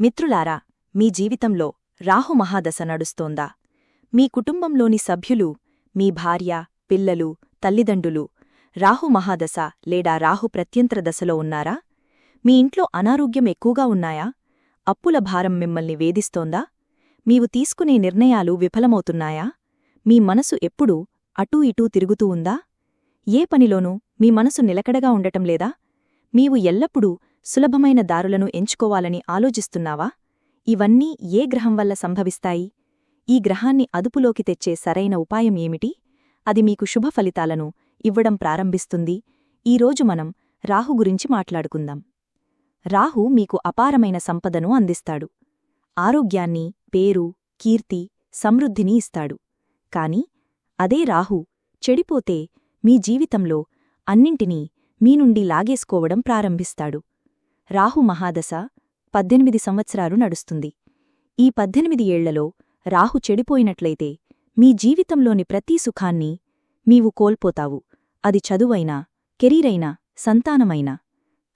మిత్రులారా మీ జీవితంలో రాహు మహాదశ నడుస్తోందా? మీ కుటుంబంలోని సభ్యులు మీ భార్య పిల్లలు తల్లిదండ్రులు రాహు మహాదశ లేదా రాహు ప్రత్యంతర దశలో ఉన్నారా? మీ ఇంట్లో అనారోగ్యం ఎక్కువగా ఉన్నాయా? అప్పుల భారం మిమ్మల్ని వేధిస్తోందా? మీవు తీసుకునే నిర్ణయాలు విఫలమవుతున్నాయా? మీ మనసు ఎప్పుడూ అటూ ఇటూ తిరుగుతూ ఉందా? ఏ పనిలోనూ మీ మనసు నిలకడగా ఉండటం లేదా? మీవు ఎల్లప్పుడూ సులభమైన దారులను ఎంచుకోవాలని ఆలోచిస్తున్నావా? ఇవన్నీ ఏ గ్రహం వల్ల సంభవిస్తాయి? ఈ గ్రహాన్ని అదుపులోకి తెచ్చే సరైన ఉపాయం ఏమిటి? అది మీకు శుభ ఫలితాలను ఇవ్వడం ప్రారంభిస్తుంది. ఈరోజు మనం రాహు గురించి మాట్లాడుకుందాం. రాహు మీకు అపారమైన సంపదను అందిస్తాడు. ఆరోగ్యాన్ని పేరు కీర్తి సమృద్ధిని ఇస్తాడు. కాని అదే రాహు చెడిపోతే మీ జీవితంలో అన్నింటినీ మీ నుండి లాగేసుకోవడం ప్రారంభిస్తాడు. రాహు మహాదశ పద్దెనిమిది సంవత్సరాలు నడుస్తుంది. ఈ పద్దెనిమిది ఏళ్ళలో రాహు చెడిపోయినట్లయితే మీ జీవితంలోని ప్రతీ సుఖాన్ని నీవు కోల్పోతావు. అది చదువైనా కెరీరైనా సంతానమైనా.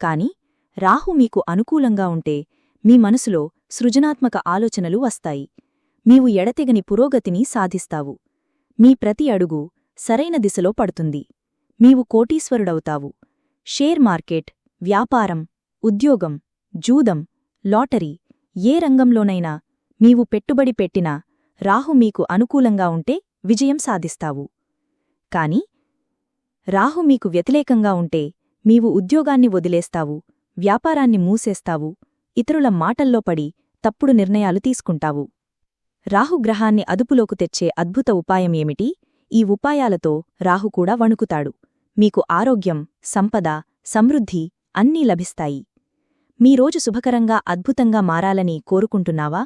కాని రాహు మీకు అనుకూలంగా ఉంటే మీ మనసులో సృజనాత్మక ఆలోచనలు వస్తాయి. నీవు ఎడతెగని పురోగతిని సాధిస్తావు. మీ ప్రతి అడుగు సరైన దిశలో పడుతుంది. నీవు కోటీశ్వరుడవుతావు. షేర్ మార్కెట్ వ్యాపారం ఉద్యోగం జూదం లాటరీ ఏ రంగంలోనైనా నీవు పెట్టుబడి పెట్టినా రాహు మీకు అనుకూలంగా ఉంటే విజయం సాధిస్తావు. కాని రాహు మీకు వ్యతిరేకంగా ఉంటే నీవు ఉద్యోగాన్ని వదిలేస్తావు వ్యాపారాన్ని మూసేస్తావు ఇతరుల మాటల్లో పడి తప్పుడు నిర్ణయాలు తీసుకుంటావు. రాహుగ్రహాన్ని అదుపులోకి తెచ్చే అద్భుత ఉపాయం ఏమిటి? ఈ ఉపాయాలతో రాహు కూడా వణుకుతాడు. మీకు ఆరోగ్యం సంపద సమృద్ధి అన్నీ లభిస్తాయి. మీ రోజు శుభకరంగా అద్భుతంగా మారాలని కోరుకుంటున్నావా?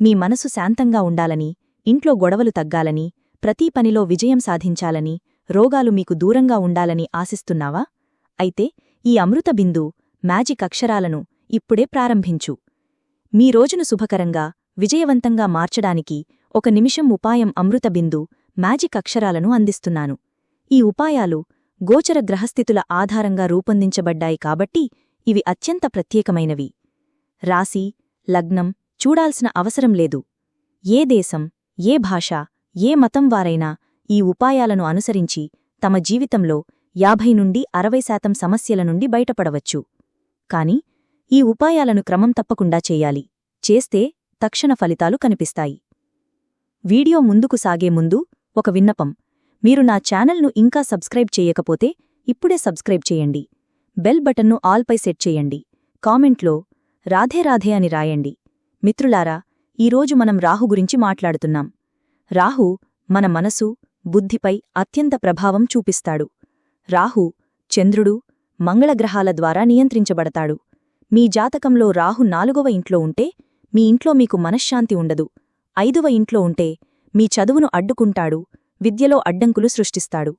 మీ మనసు శాంతంగా ఉండాలని ఇంట్లో గొడవలు తగ్గాలని ప్రతి పనిలో విజయం సాధించాలని రోగాలు మీకు దూరంగా ఉండాలని ఆశిస్తున్నావా? అయితే ఈ అమృత బిందు మ్యాజిక్ అక్షరాలను ఇప్పుడే ప్రారంభించు. మీ రోజును శుభకరంగా విజయవంతంగా మార్చడానికి ఒక నిమిషం ఉపాయం అమృత బిందు మ్యాజిక్ అక్షరాలను అందిస్తున్నాను. ఈ ఉపాయాలు గోచర గ్రహస్థితుల ఆధారంగా రూపొందించబడ్డాయి కాబట్టి ఇవి అత్యంత ప్రత్యేకమైనవి. రాశి లగ్నం చూడాల్సిన అవసరం లేదు. ఏ దేశం ఏ భాష ఏ మతం వారైనా ఈ ఉపాయాలను అనుసరించి తమ జీవితంలో యాభై నుండి అరవై శాతం సమస్యల నుండి బయటపడవచ్చు. కాని ఈ ఉపాయాలను క్రమం తప్పకుండా చేయాలి. చేస్తే తక్షణ ఫలితాలు కనిపిస్తాయి. వీడియో ముందుకు సాగే ముందు ఒక విన్నపం. మీరు నా ఛానల్ను ఇంకా సబ్స్క్రైబ్ చేయకపోతే ఇప్పుడే సబ్స్క్రైబ్ చేయండి. బెల్ బటన్ను ఆల్పై సెట్ చేయండి. కామెంట్లో రాధే రాధే అని రాయండి. మిత్రులారా ఈరోజు మనం రాహు గురించి మాట్లాడుతున్నాం. రాహు మన మనసు బుద్ధిపై అత్యంత ప్రభావం చూపిస్తాడు. రాహు చంద్రుడు మంగళగ్రహాల ద్వారా నియంత్రించబడతాడు. మీ జాతకంలో రాహు నాలుగవ ఇంట్లో ఉంటే మీ ఇంట్లో మీకు మనశ్శాంతి ఉండదు. ఐదవ ఇంట్లో ఉంటే మీ చదువును అడ్డుకుంటాడు విద్యలో అడ్డంకులు సృష్టిస్తాడు.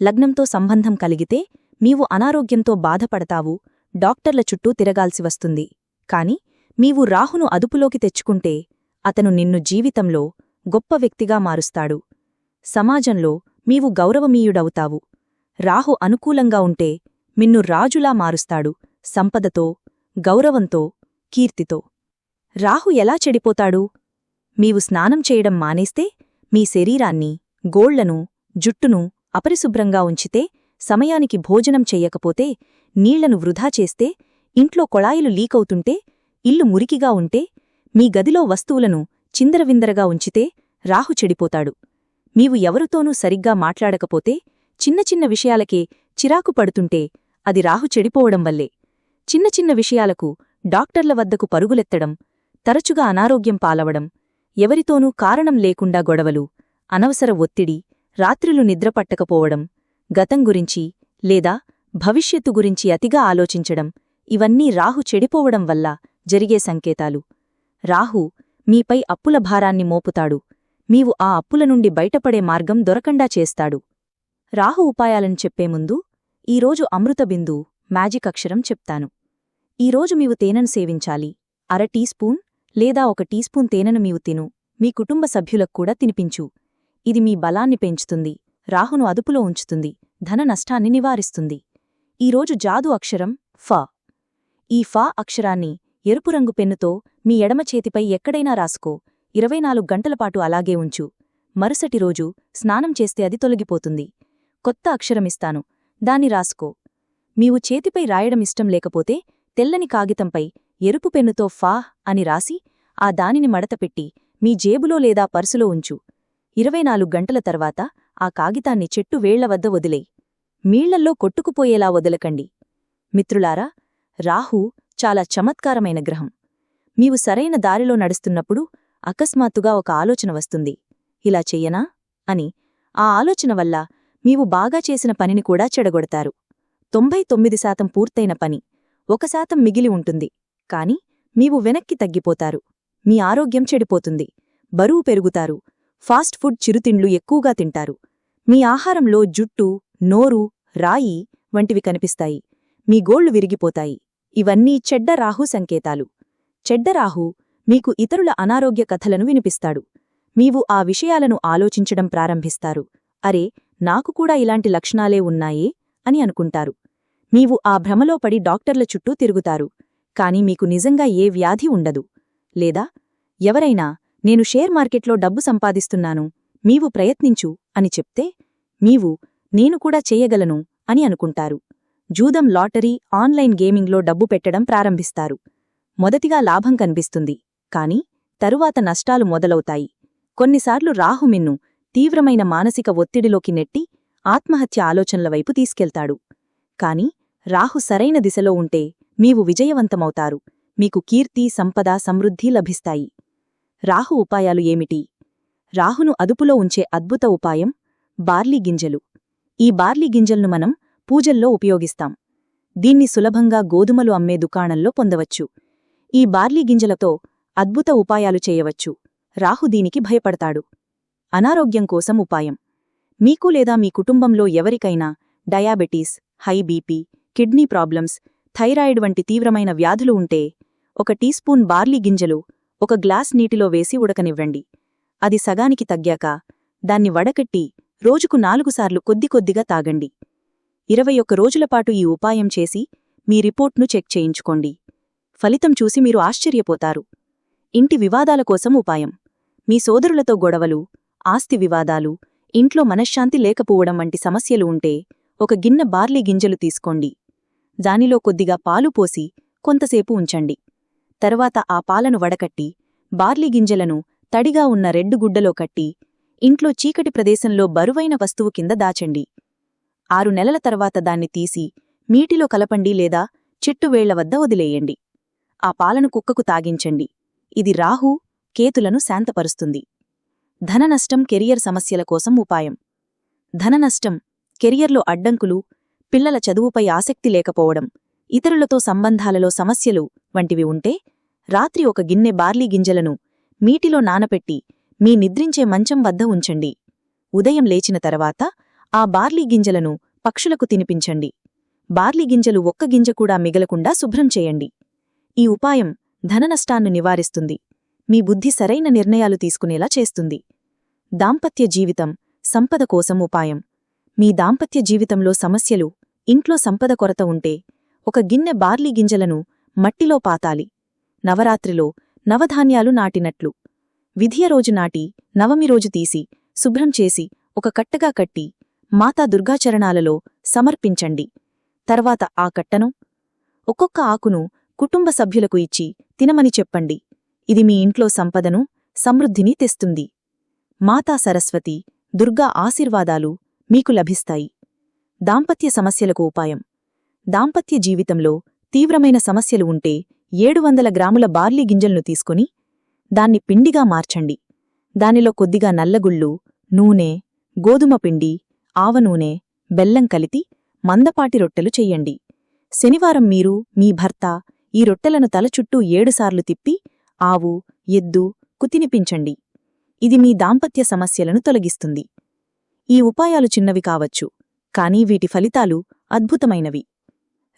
లగ్నంతో సంబంధం కలిగితే నీవు అనారోగ్యంతో బాధపడతావు డాక్టర్ల చుట్టూ తిరగాల్సి వస్తుంది. కాని నీవు రాహును అదుపులోకి తెచ్చుకుంటే అతను నిన్ను జీవితంలో గొప్ప వ్యక్తిగా మారుస్తాడు. సమాజంలో నీవు గౌరవమీయుడవుతావు. రాహు అనుకూలంగా ఉంటే మిన్ను రాజులా మారుస్తాడు సంపదతో గౌరవంతో కీర్తితో. రాహు ఎలా చెడిపోతాడు? మీవు స్నానం చేయడం మానేస్తే మీ శరీరాన్ని గోళ్ళను జుట్టును అపరిశుభ్రంగా ఉంచితే సమయానికి భోజనం చెయ్యకపోతే నీళ్ళను వృధా చేస్తే ఇంట్లో కొళాయిలు లీకవుతుంటే ఇల్లు మురికిగా ఉంటే మీ గదిలో వస్తువులను చిందరవిందరగా ఉంచితే రాహు చెడిపోతాడు. నీవు ఎవరితోనూ సరిగ్గా మాట్లాడకపోతే చిన్న చిన్న విషయాలకే చిరాకు పడుతుంటే అది రాహు చెడిపోవడం వల్లే. చిన్న చిన్న విషయాలకు డాక్టర్ల వద్దకు పరుగులెత్తడం తరచుగా అనారోగ్యం పాలవడం ఎవరితోనూ కారణం లేకుండా గొడవలు అనవసర ఒత్తిడి రాత్రులు నిద్రపట్టకపోవడం గతం గురించి లేదా భవిష్యత్తు గురించి అతిగా ఆలోచించడం ఇవన్నీ రాహు చెడిపోవడం వల్ల జరిగే సంకేతాలు. రాహు మీపై అప్పుల భారాన్ని మోపుతాడు. నీవు ఆ అప్పుల నుండి బయటపడే మార్గం దొరకండా చేస్తాడు. రాహు ఉపాయాలను చెప్పే ముందు ఈరోజు అమృతబిందు మ్యాజిక్ అక్షరం చెప్తాను. ఈరోజు మీవు తేనెను సేవించాలి. అర టీ స్పూన్ లేదా ఒక టీ స్పూన్ తేనెను మీవు తిను. మీ కుటుంబ సభ్యులకు కూడా తినిపించు. ఇది మీ బలాన్ని పెంచుతుంది. రాహును అదుపులో ఉంచుతుంది. ధన నష్టాన్ని నివారిస్తుంది. ఈరోజు జాదు అక్షరం ఫ. ఈ ఫా అక్షరాన్ని ఎరుపు రంగు పెన్నుతో మీ ఎడమ చేతిపై ఎక్కడైనా రాసుకో. ఇరవై నాలుగు గంటలపాటు అలాగే ఉంచు. మరుసటి రోజు స్నానం చేస్తే అది తొలగిపోతుంది. కొత్త అక్షరమిస్తాను దాన్ని రాసుకో. మీవు చేతిపై రాయడం ఇష్టం లేకపోతే తెల్లని కాగితంపై ఎరుపు పెన్నుతో ఫా అని రాసి ఆ దానిని మడతపెట్టి మీ జేబులో లేదా పర్సులో ఉంచు. ఇరవై నాలుగు గంటల తర్వాత ఆ కాగితాన్ని చెట్టు వేళ్ళ వద్ద వదిలేయ్. మీళ్ళల్లో కొట్టుకుపోయేలా వదలకండి. మిత్రులారా రాహు చాలా చమత్కారమైన గ్రహం. నీవు సరైన దారిలో నడుస్తున్నప్పుడు అకస్మాత్తుగా ఒక ఆలోచన వస్తుంది. ఇలా చెయ్యనా? అని. ఆ ఆలోచన వల్ల నీవు బాగా చేసిన పనిని కూడా చెడగొడతారు. తొంభై తొమ్మిది శాతం పూర్తయిన పని. ఒక శాతం మిగిలి ఉంటుంది. కాని మీవు వెనక్కి తగ్గిపోతారు. మీ ఆరోగ్యం చెడిపోతుంది. బరువు పెరుగుతారు. ఫాస్ట్ ఫుడ్ చిరుతిండ్లు ఎక్కువగా తింటారు. మీ ఆహారంలో జుట్టు నోరు రాయి వంటివి కనిపిస్తాయి. మీ గోళ్ళు విరిగిపోతాయి. ఇవన్నీ చెడ్డ రాహు సంకేతాలు. చెడ్డ రాహు మీకు ఇతరుల అనారోగ్య కథలను వినిపిస్తాడు. మీవు ఆ విషయాలను ఆలోచించడం ప్రారంభిస్తారు. అరే నాకు కూడా ఇలాంటి లక్షణాలే ఉన్నాయే అని అనుకుంటారు. నీవు ఆ భ్రమలో పడి డాక్టర్ల చుట్టూ తిరుగుతారు. కాని మీకు నిజంగా ఏ వ్యాధి ఉండదు. లేదా? ఎవరైనా నేను షేర్ మార్కెట్లో డబ్బు సంపాదిస్తున్నాను మీవు ప్రయత్నించు అని చెప్తే మీవు నేను కూడా చేయగలను అని అనుకుంటారు. జూదం లాటరీ ఆన్లైన్ గేమింగ్లో డబ్బు పెట్టడం ప్రారంభిస్తారు. మొదటిగా లాభం కనిపిస్తుంది. కాని తరువాత నష్టాలు మొదలవుతాయి. కొన్నిసార్లు రాహు మిన్ను తీవ్రమైన మానసిక ఒత్తిడిలోకి నెట్టి ఆత్మహత్య ఆలోచనల వైపు తీసుకెళ్తాడు. కాని రాహు సరైన దిశలో ఉంటే మీవు విజయవంతమవుతారు. మీకు కీర్తి సంపద సమృద్ధి లభిస్తాయి. రాహు ఉపాయాలు ఏమిటి? రాహును అదుపులో ఉంచే అద్భుత ఉపాయం బార్లీ గింజలు. ఈ బార్లీ గింజల్ను మనం పూజల్లో ఉపయోగిస్తాం. దీన్ని సులభంగా గోధుమలు అమ్మే దుకాణంలో పొందవచ్చు. ఈ బార్లీ గింజలతో అద్భుత ఉపాయాలు చేయవచ్చు. రాహు దీనికి భయపడతాడు. అనారోగ్యం కోసం ఉపాయం. మీకు లేదా మీ కుటుంబంలో ఎవరికైనా diabetes high BP kidney problems thyroid వంటి తీవ్రమైన వ్యాధులు ఉంటే ఒక టీ స్పూన్ బార్లీ గింజలు ఒక గ్లాస్ నీటిలో వేసి ఉడకనివ్వండి. అది సగానికి తగ్గాక దాన్ని వడకట్టి రోజుకు నాలుగుసార్లు కొద్ది కొద్దిగా తాగండి. ఇరవై ఒక్క రోజులపాటు ఈ ఉపాయం చేసి మీ రిపోర్ట్ను చెక్ చేయించుకోండి. ఫలితం చూసి మీరు ఆశ్చర్యపోతారు. ఇంటి వివాదాల కోసం ఉపాయం. మీ సోదరులతో గొడవలు ఆస్తి వివాదాలు ఇంట్లో మనశ్శాంతి లేకపోవడం వంటి సమస్యలు ఉంటే ఒక గిన్నె బార్లీ గింజలు తీసుకోండి. దానిలో కొద్దిగా పాలు పోసి కొంతసేపు ఉంచండి. తరువాత ఆ పాలను వడకట్టి బార్లీ గింజలను తడిగా ఉన్న రెడ్డు గుడ్డలో కట్టి ఇంట్లో చీకటి ప్రదేశంలో బరువైన వస్తువు కింద దాచండి. ఆరు నెలల తర్వాత దాన్ని తీసి మీటిలో కలపండి లేదా చెట్టువేళ్ళ వద్ద వదిలేయండి. ఆ పాలను కుక్కకు తాగించండి. ఇది రాహు కేతులను శాంతపరుస్తుంది. ధననష్టం కెరియర్ సమస్యల కోసం ఉపాయం. ధననష్టం కెరియర్లో అడ్డంకులు పిల్లల చదువుపై ఆసక్తి లేకపోవడం ఇతరులతో సంబంధాలలో సమస్యలు వంటివి ఉంటే రాత్రి ఒక గిన్నె బార్లీ గింజలను మీటిలో నానపెట్టి మీ నిద్రించే మంచం వద్ద ఉంచండి. ఉదయం లేచిన తర్వాత ఆ బార్లీ గింజలను పక్షులకు తినిపించండి. బార్లీ గింజలు ఒక్క గింజ కూడా మిగలకుండా శుభ్రం చేయండి. ఈ ఉపాయం ధననష్టాన్ని నివారిస్తుంది. మీ బుద్ధి సరైన నిర్ణయాలు తీసుకునేలా చేస్తుంది. దాంపత్య జీవితం సంపద కోసం ఉపాయం. మీ దాంపత్య జీవితంలో సమస్యలు ఇంట్లో సంపద కొరత ఉంటే ఒక గిన్నె బార్లీ గింజలను మట్టిలో పాతాలి. నవరాత్రిలో నవధాన్యాలు నాటినట్లు. విధియ రోజు నాటి నవమి రోజు తీసి శుభ్రం చేసి ఒక కట్టగా కట్టి మాతా దుర్గాచరణాలలో సమర్పించండి. తర్వాత ఆ కట్టను ఒక్కొక్క ఆకును కుటుంబ సభ్యులకు ఇచ్చి తినమని చెప్పండి. ఇది మీ ఇంట్లో సంపదను సమృద్ధిని తెస్తుంది. మాతా సరస్వతి దుర్గా ఆశీర్వాదాలు మీకు లభిస్తాయి. దాంపత్య సమస్యలకు ఉపాయం. దాంపత్య జీవితంలో తీవ్రమైన సమస్యలు ఉంటే ఏడు వందల గ్రాముల బార్లీ గింజలను తీసుకుని దాన్ని పిండిగా మార్చండి. దానిలో కొద్దిగా నల్లగుళ్ళు నూనె గోధుమ పిండి ఆవనూనె బెల్లం కలిపి మందపాటి రొట్టెలు చెయ్యండి శనివారం మీరు మీ భర్త ఈ రొట్టెలను తలచుట్టూ ఏడుసార్లు తిప్పి ఆవు ఎద్దు కుతినిపించండి ఇది మీ దాంపత్య సమస్యలను తొలగిస్తుంది. ఈ ఉపాయాలు చిన్నవి కావచ్చు. కానీ వీటి ఫలితాలు అద్భుతమైనవి.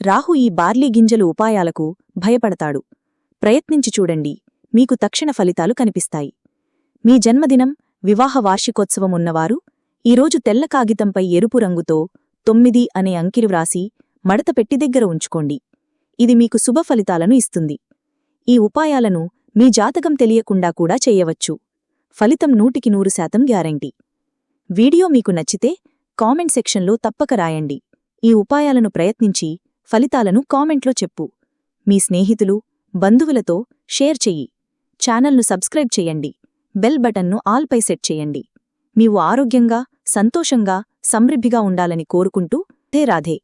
రాహు ఈ బార్లీ గింజలు ఉపాయాలకు భయపడతాడు. ప్రయత్నించి చూడండి మీకు తక్షణ ఫలితాలు కనిపిస్తాయి. మీ జన్మదినం వివాహ వార్షికోత్సవం ఉన్నవారు ఈరోజు తెల్ల కాగితంపై ఎరుపు రంగుతో తొమ్మిది అనే అంకిరు వ్రాసి మడతపెట్టి దగ్గర ఉంచుకోండి. ఇది మీకు శుభ ఫలితాలను ఇస్తుంది. ఈ ఉపాయాలను మీ జాతకం తెలియకుండా కూడా చేయవచ్చు. ఫలితం నూటికి నూరు శాతం గ్యారంటీ. వీడియో మీకు నచ్చితే కామెంట్ సెక్షన్లో తప్పక రాయండి. ఈ ఉపాయాలను ప్రయత్నించి ఫలితాలను కామెంట్లో చెప్పు. మీ స్నేహితులు బంధువులతో షేర్ చెయ్యి. ఛానల్ను సబ్స్క్రైబ్ చేయండి. బెల్ బటన్ను ఆల్పై సెట్ చేయండి. మీవు ఆరోగ్యంగా సంతోషంగా సమృద్ధిగా ఉండాలని కోరుకుంటూ ధే రాధే.